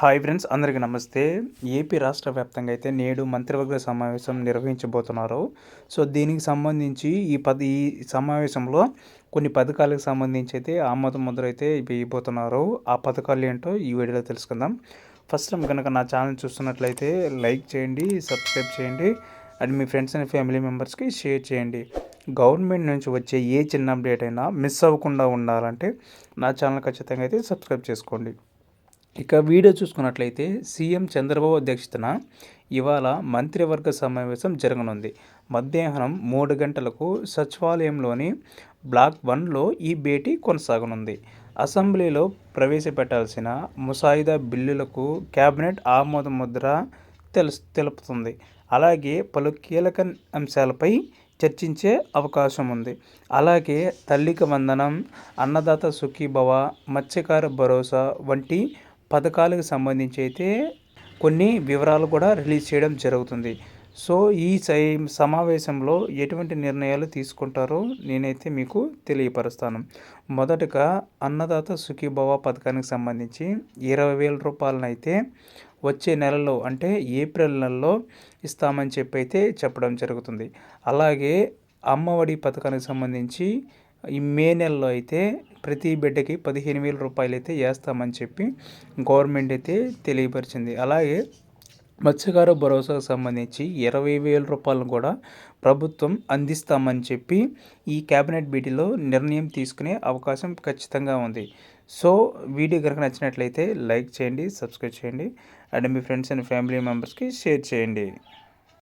Hi friends అందరికీ నమస్తే. AP రాష్ట్ర వ్యాప్తంగా అయితే నేడు మంత్రివర్గ సమావేశం నిర్వహించబోతున్నారు. సో దీనికి సంబంధించి ఈ పది ఈ సమావేశంలో కొన్ని పథకాలకు సంబంధించి అయితే ఆమోద ముద్ర అయితే వేయబోతున్నారు. ఆ పథకాలు ఏంటో ఈ వీడియోలో తెలుసుకుందాం. ఫస్ట్ టైం కనుక నా ఛానల్ చూస్తున్నట్లయితే లైక్ చేయండి సబ్స్క్రైబ్ చేయండి అండ్ మీ ఫ్రెండ్స్ అండ్ ఫ్యామిలీ మెంబర్స్కి షేర్ చేయండి. గవర్నమెంట్ నుంచి వచ్చే ఏ చిన్న అప్డేట్ అయినా మిస్ అవ్వకుండా ఉండాలంటే నా ఛానల్ ఖచ్చితంగా అయితే సబ్స్క్రైబ్ చేసుకోండి. ఇక వీడియో చూసుకున్నట్లయితే సీఎం చంద్రబాబు అధ్యక్షతన ఇవాళ మంత్రివర్గ సమావేశం జరగనుంది. మధ్యాహ్నం మూడు గంటలకు సచివాలయంలోని బ్లాక్ వన్లో ఈ భేటీ కొనసాగనుంది. అసెంబ్లీలో ప్రవేశపెట్టాల్సిన ముసాయిదా బిల్లులకు కేబినెట్ ఆమోద ముద్ర తెలుసు తెలుపుతుంది. అలాగే పలు కీలక అంశాలపై చర్చించే అవకాశం ఉంది అలాగే తల్లికి వందనం అన్నదాత సుఖీభవ మత్స్యకార భరోసా వంటి పథకాలకు సంబంధించి అయితే కొన్ని వివరాలు కూడా రిలీజ్ చేయడం జరుగుతుంది. సో ఈ సమావేశంలో ఎటువంటి నిర్ణయాలు తీసుకుంటారో నేనైతే మీకు తెలియపరుస్తాను. మొదటగా అన్నదాత సుఖీభవ పథకానికి సంబంధించి ఇరవై వేల రూపాయలనైతే వచ్చే నెలలో అంటే ఏప్రిల్ నెలలో ఇస్తామని చెప్పి అయితే చెప్పడం జరుగుతుంది. అలాగే అమ్మఒడి పథకానికి సంబంధించి ఈ మే నెలలో అయితే ప్రతి బిడ్డకి పదిహేను వేల రూపాయలు అయితే వేస్తామని చెప్పి గవర్నమెంట్ అయితే తెలియపరిచింది. అలాగే మత్స్యకార భరోసాకు సంబంధించి ఇరవై వేల రూపాయలను కూడా ప్రభుత్వం అందిస్తామని చెప్పి ఈ క్యాబినెట్ భేటీలో నిర్ణయం తీసుకునే అవకాశం ఖచ్చితంగా ఉంది. సో వీడియో కనుక నచ్చినట్లయితే లైక్ చేయండి సబ్స్క్రైబ్ చేయండి. అండ్ మీ ఫ్రెండ్స్ అండ్ ఫ్యామిలీ మెంబర్స్కి షేర్ చేయండి.